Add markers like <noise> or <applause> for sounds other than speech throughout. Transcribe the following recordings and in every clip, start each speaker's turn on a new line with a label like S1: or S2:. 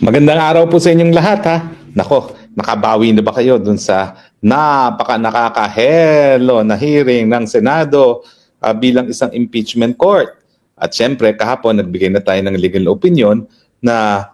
S1: Magandang araw po sa inyong lahat ha. Nako, nakabawi na ba kayo dun sa napaka nakakahelo na hearing ng Senado ah, bilang isang impeachment court? At syempre, kahapon nagbigay na tayo ng legal opinion na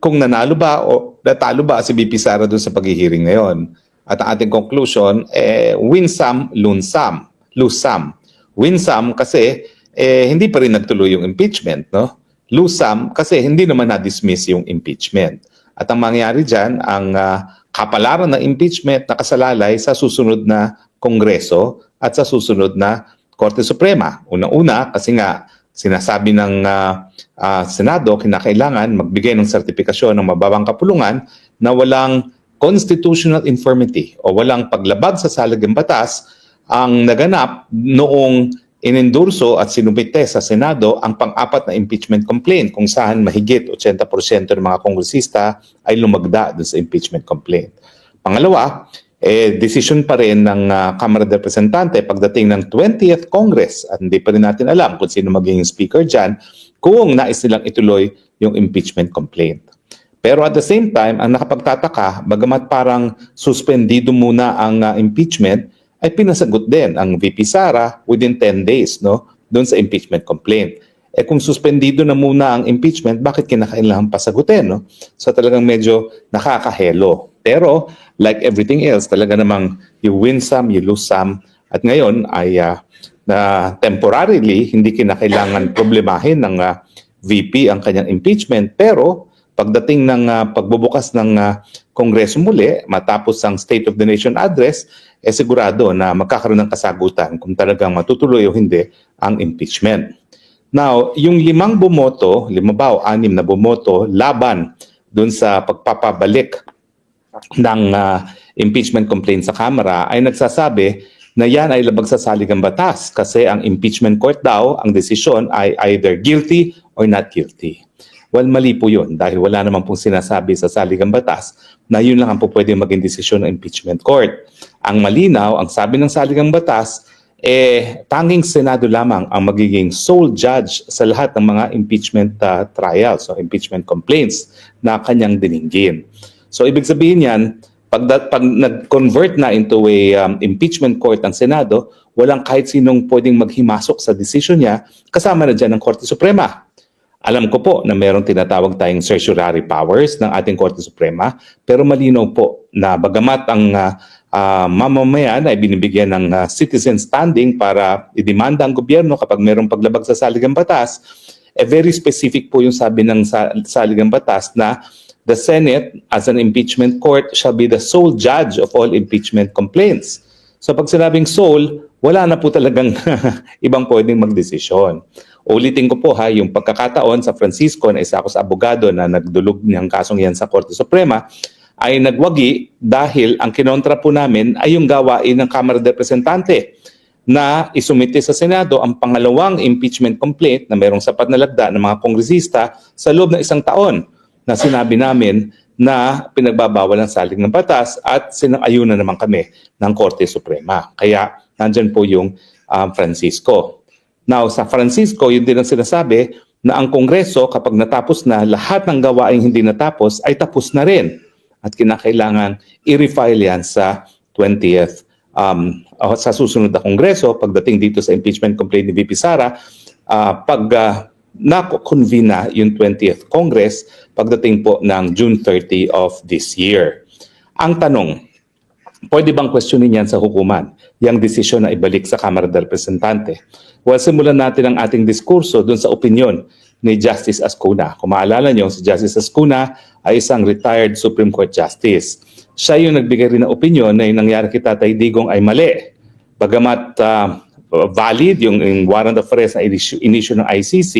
S1: kung nanalo ba o natalo ba si BP Sara dun sa paghihiring ngayon. At ang ating conclusion, eh, win some, lose some. Lose some. Win some kasi eh, hindi pa rin nagtuloy yung impeachment, no? Some kasi hindi naman na-dismiss yung impeachment. At ang mangyayari dyan, ang ah, kapalaran ng impeachment nakasalalay sa susunod na Kongreso at sa susunod na Korte Suprema. Una-una, kasi nga sinasabi ng ah, ah, Senado, kinakailangan magbigay ng sertifikasyon ng mababang kapulungan na walang constitutional infirmity o walang paglabag sa salagang batas ang naganap noong inendurso at sinumite sa Senado ang pang-apat na impeachment complaint kung saan mahigit 80% ng mga kongresista ay lumagda dun sa impeachment complaint. Pangalawa, eh, decision pa rin ng ah, Kamara de Representante pagdating ng 20th Congress at hindi pa rin natin alam kung sino magiging speaker dyan kung nais nilang ituloy yung impeachment complaint. Pero at the same time, ang nakapagtataka, bagamat parang suspendido muna ang ah, impeachment, ay pinasagot din ang VP Sara within 10 days no doon sa impeachment complaint. Eh kung suspendido na muna ang impeachment, bakit kinakailangan pasagutin? No? So talagang medyo nakakahelo. Pero like everything else, talaga namang you win some, you lose some. At ngayon ay ah, na temporarily hindi kinakailangan problemahin ng ah, VP ang kanyang impeachment. Pero pagdating ng ah, pagbubukas ng ah, Kongreso muli, matapos ang State of the Nation address, eh sigurado na magkakaroon ng kasagutan kung talagang matutuloy o hindi ang impeachment. Now, yung limang bumoto, lima ba o anim na bumoto, laban doon sa pagpapabalik ng ah, impeachment complaint sa Kamara ay nagsasabi na yan ay labag sa saligang batas kasi ang impeachment court daw, ang desisyon ay either guilty or not guilty. Well, mali po yun dahil wala naman pong sinasabi sa saligang batas na yun lang ang po pwede maging desisyon ng impeachment court. Ang malinaw, ang sabi ng saligang batas, eh, tanging Senado lamang ang magiging sole judge sa lahat ng mga impeachment uh, trials o impeachment complaints na kanyang diningin. So, ibig sabihin yan, pag, pag nag-convert na into a um, impeachment court ang Senado, walang kahit sinong pwedeng maghimasok sa decision niya, kasama na dyan ng Korte Suprema. Alam ko po na mayroong tinatawag tayong certiorari powers ng ating Korte Suprema, pero malinaw po na bagamat ang uh, uh, mamamayan ay binibigyan ng uh, citizen standing para idemanda ang gobyerno kapag mayroong paglabag sa saligang batas, eh very specific po yung sabi ng sa- saligang batas na the Senate as an impeachment court shall be the sole judge of all impeachment complaints. So pag sinabing sole, wala na po talagang <laughs> ibang pwedeng magdesisyon. Ulitin ko po ha, yung pagkakataon sa Francisco na isa ako sa abogado na nagdulog niyang kasong yan sa Korte Suprema, ay nagwagi dahil ang kinontra po namin ay yung gawain ng Kamara de Representante na isumite sa Senado ang pangalawang impeachment complaint na mayroong sapat na lagda ng mga kongresista sa loob ng isang taon na sinabi namin na pinagbabawal ang saling ng batas at sinang-ayunan naman kami ng Korte Suprema. Kaya nandyan po yung um, Francisco. Now, sa Francisco, yun din ang sinasabi na ang Kongreso kapag natapos na lahat ng gawaing hindi natapos ay tapos na rin at kinakailangan i-refile yan sa 20th um, sa susunod na Kongreso pagdating dito sa impeachment complaint ni VP Sara ah, pag uh, na-convene na yung 20th Congress pagdating po ng June 30 of this year. Ang tanong, pwede bang questionin yan sa hukuman, yung desisyon na ibalik sa Kamara de Representante? Well, simulan natin ang ating diskurso dun sa opinion ni Justice Ascuna. Kung maalala nyo, si Justice Ascuna ay isang retired Supreme Court Justice. Siya yung nagbigay rin ng opinion na yung nangyari kay Tatay Digong ay mali. Bagamat ah, valid yung, yung warrant of arrest na inisyu, inisyu ng ICC,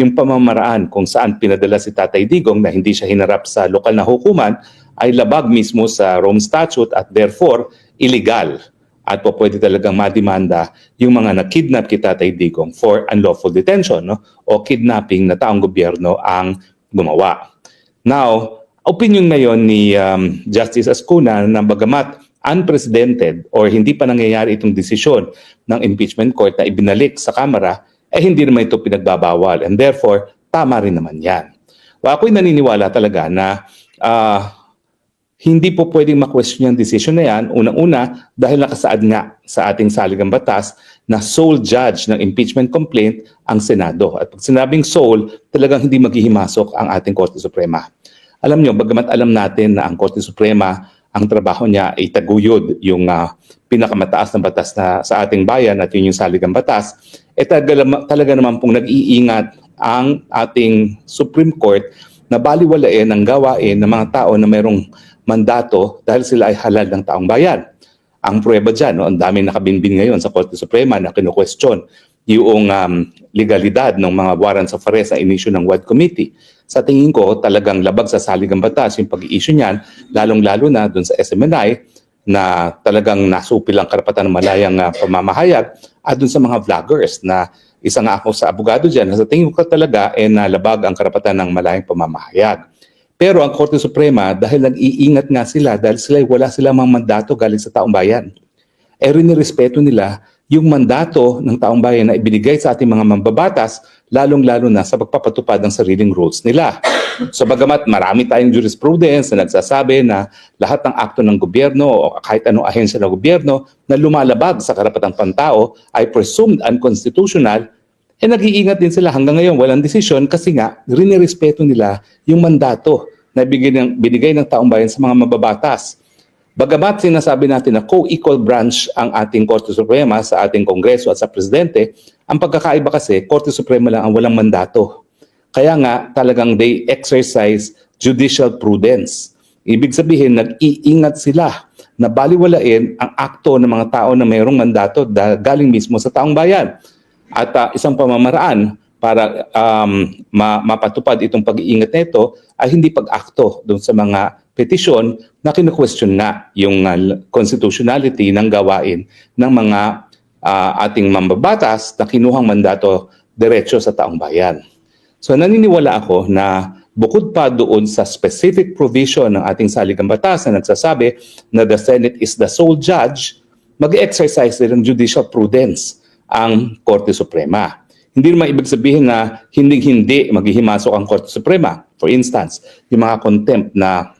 S1: yung pamamaraan kung saan pinadala si Tatay Digong na hindi siya hinarap sa lokal na hukuman ay labag mismo sa Rome Statute at therefore illegal at po pwede talagang madimanda yung mga nakidnap kay Tatay Digong for unlawful detention no? o kidnapping na taong gobyerno ang gumawa. Now, opinion ngayon ni um, Justice Ascuna na bagamat unprecedented or hindi pa nangyayari itong desisyon ng impeachment court na ibinalik sa Kamara, eh hindi naman ito pinagbabawal and therefore tama rin naman yan. O ako'y naniniwala talaga na ah, hindi po pwedeng ma-question yung decision na yan. Unang-una, dahil nakasaad nga sa ating saligang batas na sole judge ng impeachment complaint ang Senado. At pag sinabing sole, talagang hindi maghihimasok ang ating Korte Suprema. Alam nyo, bagamat alam natin na ang Korte Suprema, ang trabaho niya ay taguyod yung ah, pinakamataas na batas na sa ating bayan at yun yung saligang batas, eh talaga, talaga naman pong nag-iingat ang ating Supreme Court na baliwalain ang gawain ng mga tao na mayroong mandato dahil sila ay halal ng taong bayan. Ang pruweba dyan, no, ang daming nakabinbin ngayon sa Korte Suprema na kinu-question yung um, legalidad ng mga warrants of arrest na inisyu ng WAD Committee. Sa tingin ko, talagang labag sa saligang batas yung pag-i-issue niyan, lalong-lalo na dun sa SMNI na talagang nasupil ang karapatan ng malayang uh, pamamahayag at dun sa mga vloggers na isa nga ako sa abogado dyan, na sa tingin ko talaga ay nalabag ang karapatan ng malayang pamamahayag. Pero ang Korte Suprema, dahil nag-iingat nga sila, dahil sila wala silang mga mandato galing sa taong bayan, eh respeto nila yung mandato ng taong bayan na ibinigay sa ating mga mambabatas, lalong-lalo na sa pagpapatupad ng sariling rules nila. So bagamat marami tayong jurisprudence na nagsasabi na lahat ng akto ng gobyerno o kahit anong ahensya ng gobyerno na lumalabag sa karapatang pantao ay presumed unconstitutional, eh nag-iingat din sila hanggang ngayon walang desisyon kasi nga rinirespeto nila yung mandato na binigay ng, binigay ng taong bayan sa mga mababatas. Bagamat sinasabi natin na co-equal branch ang ating Korte Suprema sa ating Kongreso at sa Presidente, ang pagkakaiba kasi, Korte Suprema lang ang walang mandato. Kaya nga talagang they exercise judicial prudence. Ibig sabihin, nag-iingat sila na baliwalain ang akto ng mga tao na mayroong mandato da- galing mismo sa taong bayan. At ah, isang pamamaraan para um, ma- mapatupad itong pag-iingat nito ay hindi pag-akto doon sa mga petisyon na kinu-question nga yung uh, constitutionality ng gawain ng mga ah, ating mambabatas na kinuhang mandato diretso sa taong bayan. So naniniwala ako na bukod pa doon sa specific provision ng ating saligang batas na nagsasabi na the Senate is the sole judge, mag-exercise din ng judicial prudence ang Korte Suprema. Hindi naman ibig sabihin na hindi-hindi maghihimasok ang Korte Suprema. For instance, yung mga contempt na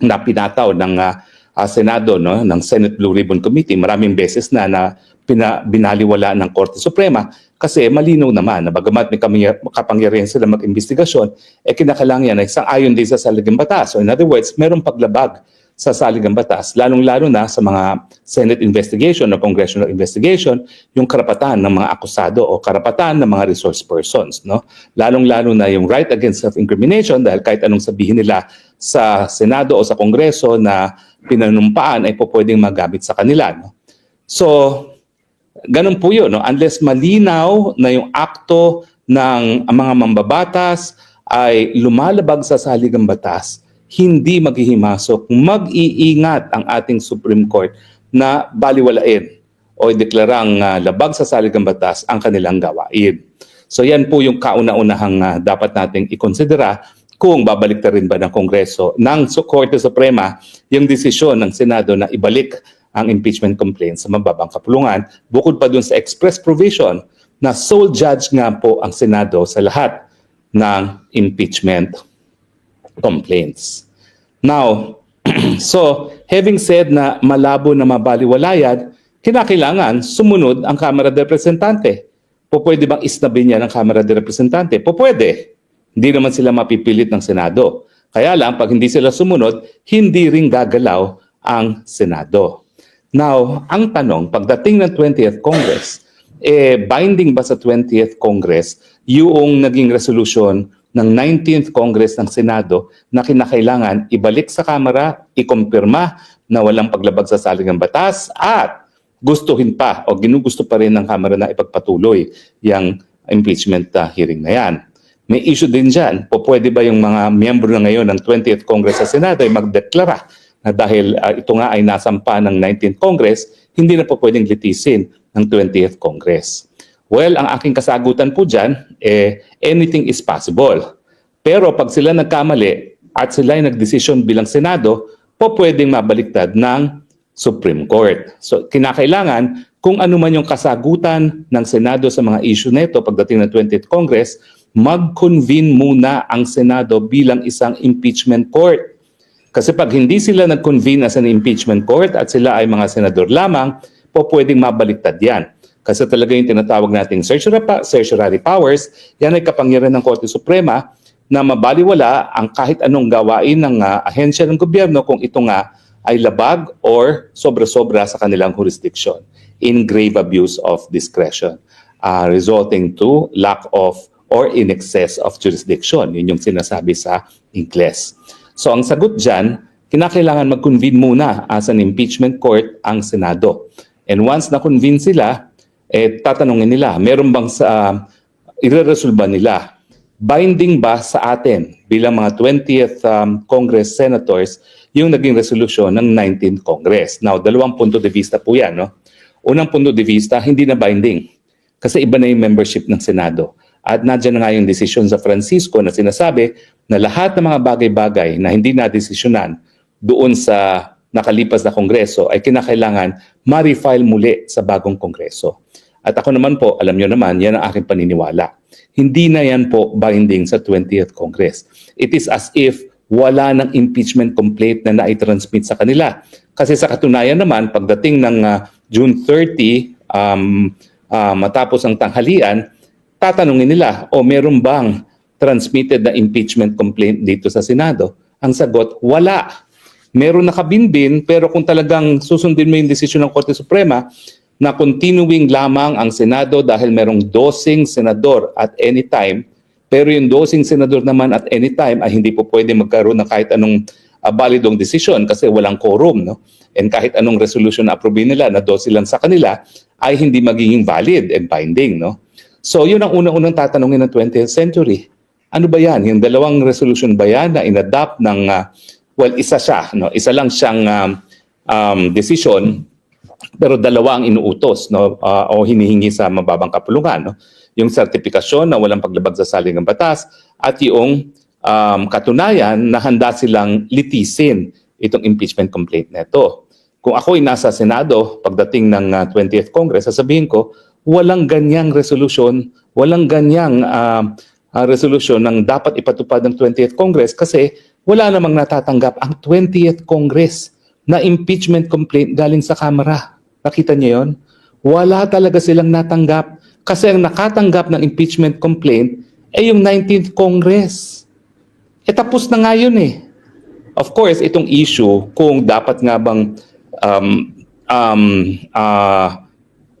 S1: na pinataw ng ah, Senado no ng Senate Blue Ribbon Committee maraming beses na na pina, binaliwala ng Korte Suprema kasi malinaw naman na bagamat may kapangyarihan sila mag-investigasyon eh kinakailangan yan ay sang-ayon din sa saligang batas. So in other words, merong paglabag sa saligang batas, lalong-lalo na sa mga Senate investigation o congressional investigation, yung karapatan ng mga akusado o karapatan ng mga resource persons. No? Lalong-lalo na yung right against self-incrimination dahil kahit anong sabihin nila sa Senado o sa Kongreso na pinanumpaan ay po pwedeng magamit sa kanila. No? So, ganun po yun. No? Unless malinaw na yung akto ng mga mambabatas ay lumalabag sa saligang batas, hindi maghihimasok, mag-iingat ang ating Supreme Court na baliwalain o deklarang uh, labag sa saligang batas ang kanilang gawain. So yan po yung kauna-unahang uh, dapat nating ikonsidera kung babalik rin ba ng Kongreso ng Korte Suprema yung desisyon ng Senado na ibalik ang impeachment complaint sa mababang kapulungan. Bukod pa dun sa express provision na sole judge nga po ang Senado sa lahat ng impeachment complaints. Now, <clears throat> so having said na malabo na mabaliwalayan, kinakailangan sumunod ang Kamara de Representante. Po pwede bang isnabi niya ng Kamara de Representante? Po pwede. Hindi naman sila mapipilit ng Senado. Kaya lang, pag hindi sila sumunod, hindi rin gagalaw ang Senado. Now, ang tanong, pagdating ng 20th Congress, eh, binding ba sa 20th Congress yung naging resolution ng 19th Congress ng Senado na kinakailangan ibalik sa Kamara, ikumpirma na walang paglabag sa saligang batas at gustuhin pa o ginugusto pa rin ng Kamara na ipagpatuloy yung impeachment uh, hearing na yan. May issue din dyan, po pwede ba yung mga miyembro na ngayon ng 20th Congress sa Senado ay magdeklara na dahil uh, ito nga ay nasampa ng 19th Congress, hindi na po pwedeng litisin ng 20th Congress. Well, ang aking kasagutan po dyan, eh, anything is possible. Pero pag sila nagkamali at sila ay nagdesisyon bilang Senado, po pwedeng mabaliktad ng Supreme Court. So, kinakailangan kung ano man yung kasagutan ng Senado sa mga issue nito pagdating ng 20th Congress, mag-convene muna ang Senado bilang isang impeachment court. Kasi pag hindi sila nag-convene as an impeachment court at sila ay mga senador lamang, po pwedeng mabaliktad yan. Kasi talaga yung tinatawag nating certiorari powers, yan ay kapangyarihan ng Korte Suprema na mabaliwala ang kahit anong gawain ng ah, ahensya ng gobyerno kung ito nga ay labag or sobra-sobra sa kanilang jurisdiction in grave abuse of discretion uh, resulting to lack of or in excess of jurisdiction. Yun yung sinasabi sa Ingles. So ang sagot dyan, kinakailangan mag-convene muna as an impeachment court ang Senado. And once na-convene sila, eh, tatanungin nila, meron bang sa, uh, ireresolba nila, binding ba sa atin bilang mga 20th um, Congress Senators yung naging resolusyon ng 19th Congress. Now, dalawang punto de vista po yan. No? Unang punto de vista, hindi na binding. Kasi iba na yung membership ng Senado. At nadyan na nga yung desisyon sa Francisco na sinasabi na lahat ng mga bagay-bagay na hindi na desisyonan doon sa nakalipas na Kongreso ay kinakailangan ma-refile muli sa bagong Kongreso. At ako naman po, alam nyo naman, yan ang aking paniniwala. Hindi na yan po binding sa 20th Congress. It is as if wala ng impeachment complaint na nai-transmit sa kanila. Kasi sa katunayan naman, pagdating ng ah, June 30, um, ah, matapos ang tanghalian, tatanungin nila, o meron bang transmitted na impeachment complaint dito sa Senado? Ang sagot, wala. Meron nakabinbin, pero kung talagang susundin mo yung desisyon ng Korte Suprema, na continuing lamang ang Senado dahil merong dosing senador at any time, pero yung dosing senador naman at any time ay hindi po pwede magkaroon ng kahit anong uh, validong desisyon kasi walang quorum. No? And kahit anong resolution na approve nila na dose lang sa kanila ay hindi magiging valid and binding. No? So yun ang unang-unang tatanungin ng 20th century. Ano ba yan? Yung dalawang resolution ba yan na inadapt ng, uh, well, isa siya. No? Isa lang siyang um, um, decision pero dalawa ang inuutos no? Ah, o hinihingi sa mababang kapulungan no? Yung sertifikasyon na walang paglabag sa saling ng batas at yung um, katunayan na handa silang litisin itong impeachment complaint nito kung ako ay nasa Senado pagdating ng ah, 20th Congress sasabihin ko walang ganyang resolution walang ganyang ah, ah, resolution ng dapat ipatupad ng 20th Congress kasi wala namang natatanggap ang 20th Congress na impeachment complaint galing sa Kamara. Nakita niyo yon? Wala talaga silang natanggap kasi ang nakatanggap ng impeachment complaint ay yung 19th Congress. E tapos na nga yun eh. Of course, itong issue kung dapat nga bang um, um, ah,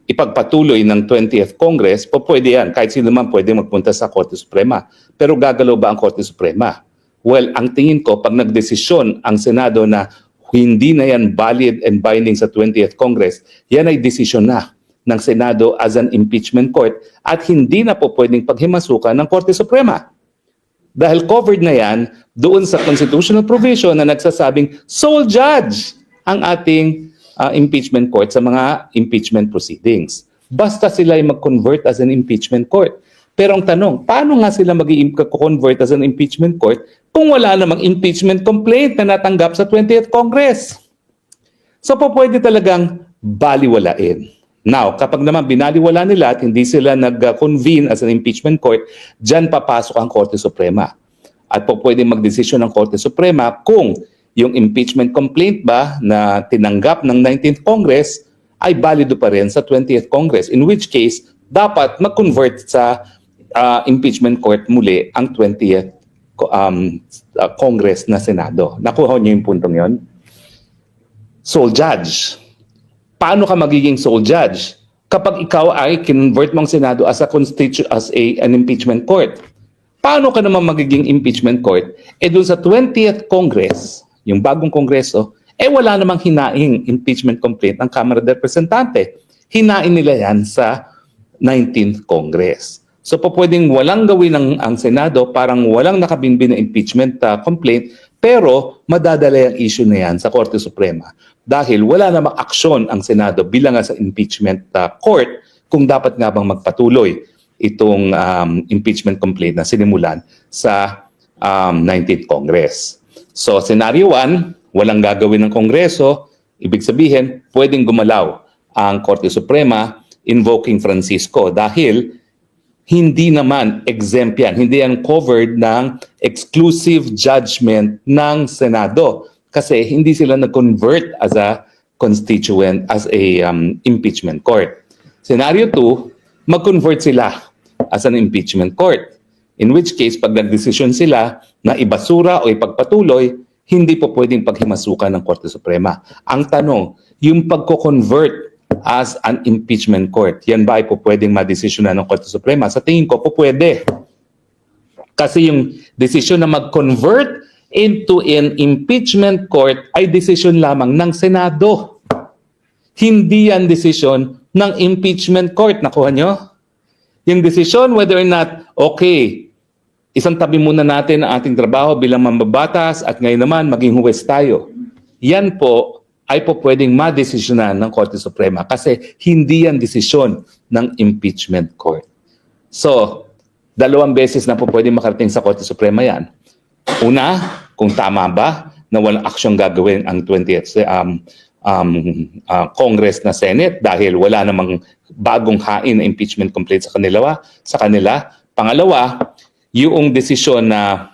S1: ipagpatuloy ng 20th Congress, po pwede yan. Kahit sino man pwede magpunta sa Korte Suprema. Pero gagalaw ba ang Korte Suprema? Well, ang tingin ko, pag nagdesisyon ang Senado na hindi na yan valid and binding sa 20th Congress, yan ay desisyon na ng Senado as an impeachment court at hindi na po pwedeng paghimasukan ng Korte Suprema. Dahil covered na yan doon sa constitutional provision na nagsasabing sole judge ang ating uh, impeachment court sa mga impeachment proceedings. Basta sila ay mag-convert as an impeachment court. Pero ang tanong, paano nga sila mag-convert as an impeachment court kung wala namang impeachment complaint na natanggap sa 20th Congress? So po pwede talagang baliwalain. Now, kapag naman binaliwala nila at hindi sila nag-convene as an impeachment court, dyan papasok ang Korte Suprema. At po pwede magdesisyon ng Korte Suprema kung yung impeachment complaint ba na tinanggap ng 19th Congress ay balido pa rin sa 20th Congress. In which case, dapat mag-convert sa uh, impeachment court muli ang 20th um, uh, Congress na Senado. Nakuha niyo yung puntong yon? Sole judge. Paano ka magiging sole judge? Kapag ikaw ay convert mong Senado as a constitu- as a, an impeachment court. Paano ka naman magiging impeachment court? Eh doon sa 20th Congress, yung bagong Kongreso, eh wala namang hinaing impeachment complaint ng Kamara de Representante. Hinain nila yan sa 19th Congress. So po pwedeng walang gawin ng ang Senado, parang walang nakabinbin na impeachment uh, complaint, pero madadala ang issue na yan sa Korte Suprema dahil wala namang aksyon ang Senado bilang sa impeachment uh, court kung dapat nga bang magpatuloy itong um, impeachment complaint na sinimulan sa um, 19th Congress. So scenario 1, walang gagawin ng Kongreso, ibig sabihin pwedeng gumalaw ang Korte Suprema invoking Francisco dahil hindi naman exempt yan. Hindi yan covered ng exclusive judgment ng Senado kasi hindi sila nag-convert as a constituent, as a um, impeachment court. Scenario 2, mag-convert sila as an impeachment court. In which case, pag nagdesisyon sila na ibasura o ipagpatuloy, hindi po pwedeng paghimasukan ng Korte Suprema. Ang tanong, yung pagko-convert as an impeachment court, yan ba ay po pwedeng madesisyonan ng Korte Suprema? Sa tingin ko po pwede. Kasi yung desisyon na mag-convert into an impeachment court ay desisyon lamang ng Senado. Hindi yan desisyon ng impeachment court. Nakuha nyo? Yung desisyon whether or not, okay, isang tabi muna natin ang ating trabaho bilang mambabatas at ngayon naman maging huwes tayo. Yan po ay po pwedeng madesisyonan ng Korte Suprema kasi hindi yan desisyon ng impeachment court. So, dalawang beses na po pwedeng makarating sa Korte Suprema yan. Una, kung tama ba na walang aksyong gagawin ang 20th um, um, uh, Congress na Senate dahil wala namang bagong hain na impeachment complaint sa kanila. Sa kanila. Pangalawa, yung desisyon na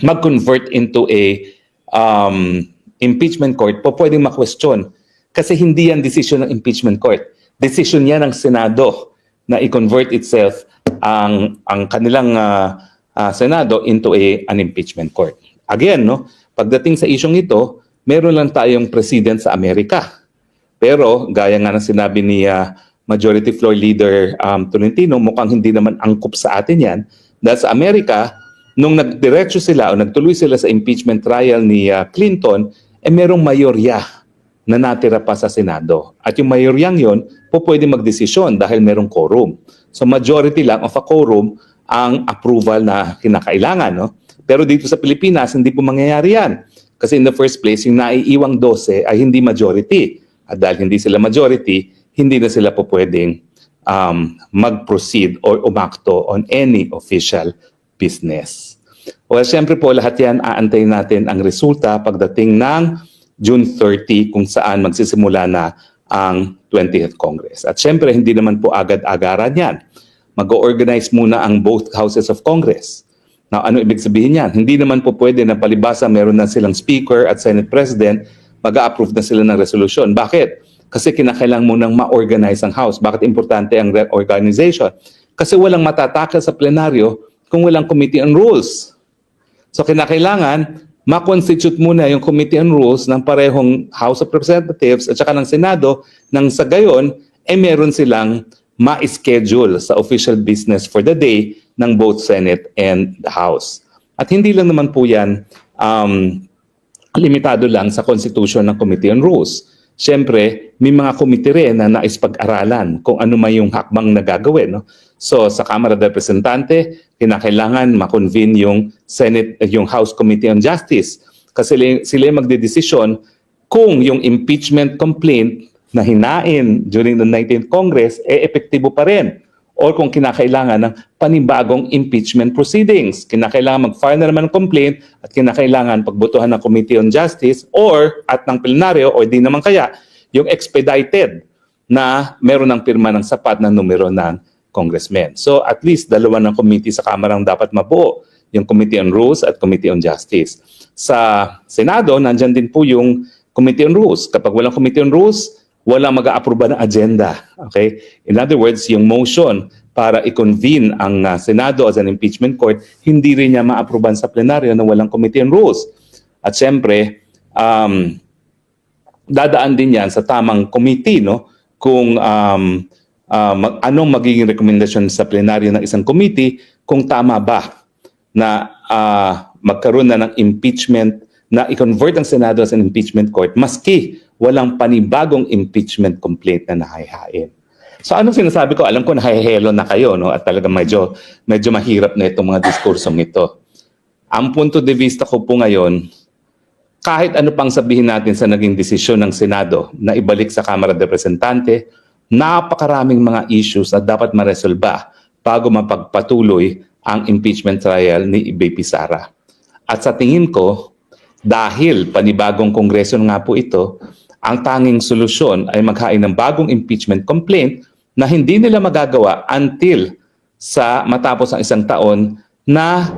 S1: mag-convert into a um, impeachment court po pwedeng ma-question kasi hindi yan desisyon ng impeachment court. Desisyon yan ng Senado na i-convert itself ang ang kanilang uh, uh, Senado into a an impeachment court. Again, no, pagdating sa isyong ito, meron lang tayong president sa Amerika. Pero gaya nga ng sinabi ni uh, Majority Floor Leader um, Tolentino, mukhang hindi naman angkop sa atin yan. Dahil sa Amerika, nung nagdiretso sila o nagtuloy sila sa impeachment trial ni uh, Clinton, eh merong mayorya na natira pa sa Senado. At yung mayoryang yon po pwede magdesisyon dahil merong quorum. So majority lang of a quorum ang approval na kinakailangan. No? Pero dito sa Pilipinas, hindi po mangyayari yan. Kasi in the first place, yung naiiwang 12 ay hindi majority. At dahil hindi sila majority, hindi na sila po pwedeng um, mag-proceed or umakto on any official business. Well, siyempre po lahat yan aantayin natin ang resulta pagdating ng June 30 kung saan magsisimula na ang 20th Congress. At siyempre hindi naman po agad-agaran yan. Mag-organize muna ang both houses of Congress. Now, ano ibig sabihin yan? Hindi naman po pwede na palibasa meron na silang Speaker at Senate President, mag-approve na sila ng resolution. Bakit? Kasi kinakailangan munang ma-organize ang House. Bakit importante ang reorganization? Kasi walang matatakal sa plenaryo kung walang Committee on Rules. So kinakailangan ma-constitute muna yung Committee on Rules ng parehong House of Representatives at saka ng Senado nang sa gayon, eh meron silang ma-schedule sa official business for the day ng both Senate and the House. At hindi lang naman po yan um, limitado lang sa Constitution ng Committee on Rules. Siyempre, may mga komite rin na nais pag-aralan kung ano man yung hakbang na gagawin. No? So, sa Kamara de Representante, kinakailangan makonvene yung Senate, yung House Committee on Justice. Kasi sila, sila yung magdedesisyon kung yung impeachment complaint na hinain during the 19th Congress, eh epektibo pa rin. Or kung kinakailangan ng panibagong impeachment proceedings. Kinakailangan mag-file na naman ng complaint at kinakailangan pagbotohan ng Committee on Justice or at ng plenaryo o di naman kaya yung expedited na meron ng pirma ng sapat na numero ng congressmen. So at least dalawa ng committee sa Kamara ang dapat mabuo, yung Committee on Rules at Committee on Justice. Sa Senado, nandyan din po yung Committee on Rules. Kapag walang Committee on Rules, walang mag-aaproba ng agenda. Okay? In other words, yung motion para i-convene ang uh, Senado as an impeachment court, hindi rin niya ma-aproban sa plenaryo na walang Committee on Rules. At siyempre, um, dadaan din yan sa tamang committee, no? Kung um, uh, mag- anong magiging rekomendasyon sa plenaryo ng isang committee, kung tama ba na uh, magkaroon na ng impeachment, na i-convert ang Senado as an impeachment court, maski walang panibagong impeachment complaint na nahahain. So anong sinasabi ko? Alam ko nahihelo na kayo no at talaga medyo medyo mahirap na itong mga diskursong ito. Ang punto de vista ko po ngayon, kahit ano pang sabihin natin sa naging desisyon ng Senado na ibalik sa Kamara de Representante, napakaraming mga issues na dapat maresolba bago mapagpatuloy ang impeachment trial ni BP Sara. At sa tingin ko, dahil panibagong kongreso nga po ito, ang tanging solusyon ay maghain ng bagong impeachment complaint na hindi nila magagawa until sa matapos ang isang taon na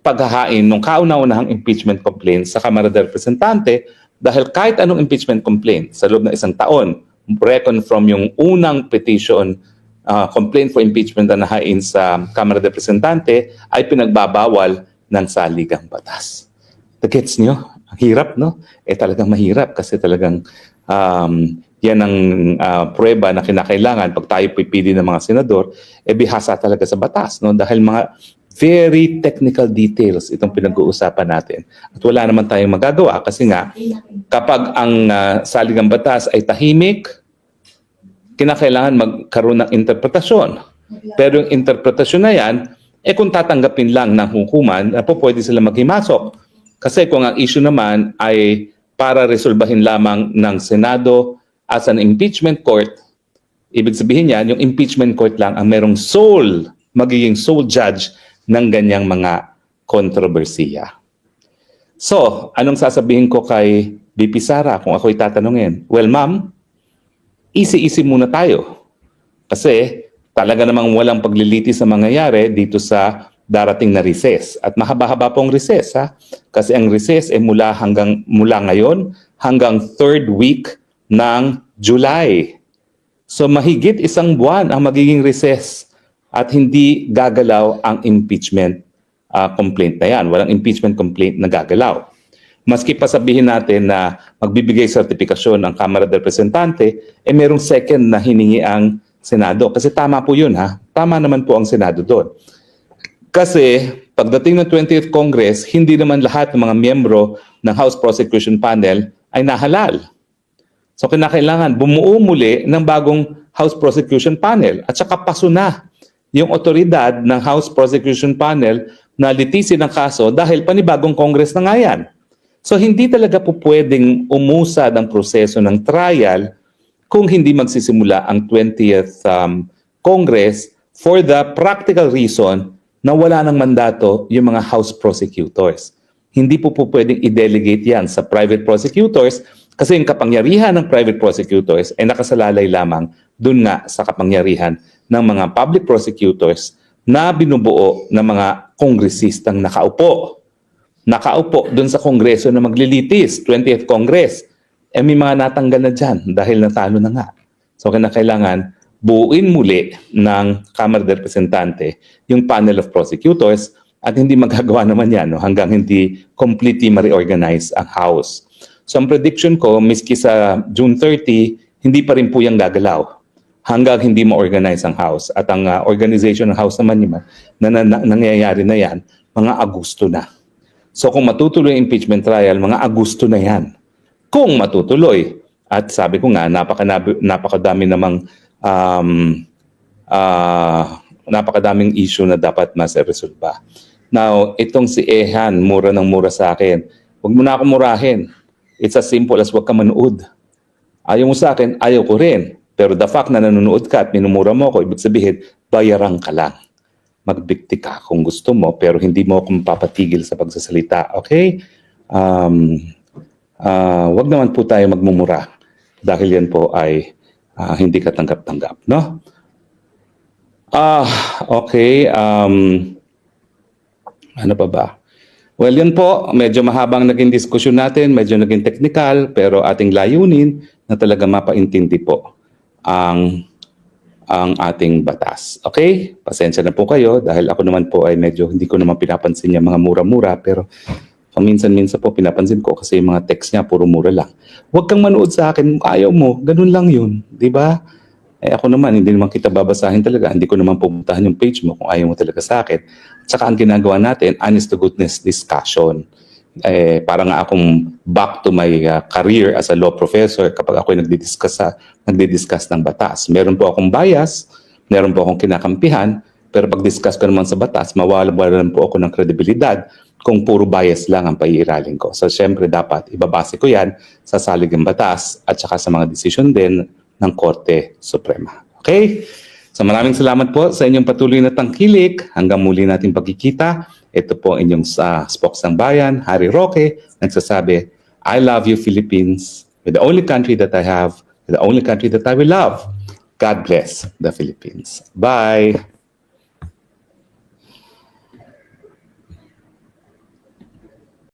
S1: paghahain ng kauna-unahang impeachment complaint sa Kamara de Representante dahil kahit anong impeachment complaint sa loob ng isang taon, reckon from yung unang petition uh, complaint for impeachment na nahain sa Kamara de Representante ay pinagbabawal ng saligang batas. Gets nyo? Hirap, no? Eh talagang mahirap kasi talagang um, yan ang uh, prueba na kinakailangan pag tayo pipili ng mga senador, eh bihasa talaga sa batas, no? Dahil mga very technical details itong pinag-uusapan natin. At wala naman tayong magagawa kasi nga kapag ang uh, saligang batas ay tahimik, kinakailangan magkaroon ng interpretasyon. Pero yung interpretasyon na yan, eh kung tatanggapin lang ng hukuman, po pwede sila maghimasok. Kasi kung ang issue naman ay para resolbahin lamang ng Senado as an impeachment court, ibig sabihin yan, yung impeachment court lang ang merong sole, magiging sole judge ng ganyang mga kontrobersiya. So, anong sasabihin ko kay BP Sara kung ako'y tatanungin? Well, ma'am, easy-easy muna tayo. Kasi talaga namang walang pagliliti sa mangyayari dito sa darating na recess. At mahaba-haba pong recess ha. Kasi ang recess ay mula hanggang mula ngayon hanggang third week ng July. So mahigit isang buwan ang magiging recess at hindi gagalaw ang impeachment uh, complaint na yan. Walang impeachment complaint na gagalaw. Maski pa sabihin natin na magbibigay sertifikasyon ang Kamara de Representante, eh merong second na hiningi ang Senado. Kasi tama po yun ha. Tama naman po ang Senado doon. Kasi pagdating ng 20th Congress, hindi naman lahat ng mga miyembro ng House Prosecution Panel ay nahalal. So kinakailangan bumuo muli ng bagong House Prosecution Panel at saka paso na yung otoridad ng House Prosecution Panel na litisin ang kaso dahil panibagong Congress na nga yan. So hindi talaga po pwedeng umusad ang proseso ng trial kung hindi magsisimula ang 20th um, Congress for the practical reason na wala ng mandato yung mga House prosecutors. Hindi po po pwedeng i-delegate yan sa private prosecutors kasi yung kapangyarihan ng private prosecutors ay nakasalalay lamang dun nga sa kapangyarihan ng mga public prosecutors na binubuo ng mga kongresistang nakaupo. Nakaupo dun sa kongreso na maglilitis, 20th Congress. Eh may mga natanggal na dyan dahil natalo na nga. So kailangan buuin muli ng Kamara de Representante yung panel of prosecutors at hindi <laughs> magagawa naman yan no, hanggang hindi completely ma-reorganize ang House. So ang prediction ko, miski sa June 30, hindi pa rin po yung gagalaw hanggang hindi ma-organize ang House. At ang uh, organization ng House naman naman na, na, na nangyayari na yan, mga Agosto na. So kung matutuloy impeachment trial, mga Agosto na yan. Kung matutuloy. At sabi ko nga, napaka, napakadami namang um, uh, napakadaming issue na dapat mas resolba. Now, itong si Ehan, mura ng mura sa akin. Huwag mo na ako murahin. It's as simple as huwag ka manood. Ayaw mo sa akin, ayaw ko rin. Pero the fact na nanonood ka at minumura mo ako, ibig sabihin, bayaran ka lang. Magbikti ka kung gusto mo, pero hindi mo ako mapapatigil sa pagsasalita. Okay? Um, uh, wag naman po tayo magmumura dahil yan po ay uh, hindi ka tanggap-tanggap, no? Ah, okay. Um, ano pa ba? Well, yun po. Medyo mahabang naging diskusyon natin, medyo naging technical, pero ating layunin na talaga mapaintindi po ang ang ating batas. Okay? Pasensya na po kayo dahil ako naman po ay medyo hindi ko naman pinapansin yung mga mura-mura pero paminsan-minsan po pinapansin ko kasi yung mga text niya puro mura lang. Huwag kang manood sa akin, ayaw mo, ganun lang yun. Di ba? Eh ako naman, hindi naman kita babasahin talaga. Hindi ko naman pupuntahan yung page mo kung ayaw mo talaga sa akin. At saka ang ginagawa natin, honest to goodness discussion. Eh, para nga akong back to my uh, career as a law professor kapag ako nagdi-discuss, sa, nagdi-discuss ng batas. Meron po akong bias, meron po akong kinakampihan, pero pag discuss ko naman sa batas, mawawalan po ako ng kredibilidad kung puro bias lang ang paiiralin ko. So, syempre, dapat ibabase ko yan sa saligang batas at saka sa mga decision din ng Korte Suprema. Okay? So, maraming salamat po sa inyong patuloy na tangkilik. Hanggang muli natin pagkikita. Ito po inyong uh, Spoksang Bayan, Harry Roque, nagsasabi, I love you, Philippines. With the only country that I have, with the only country that I will love. God bless the Philippines. Bye.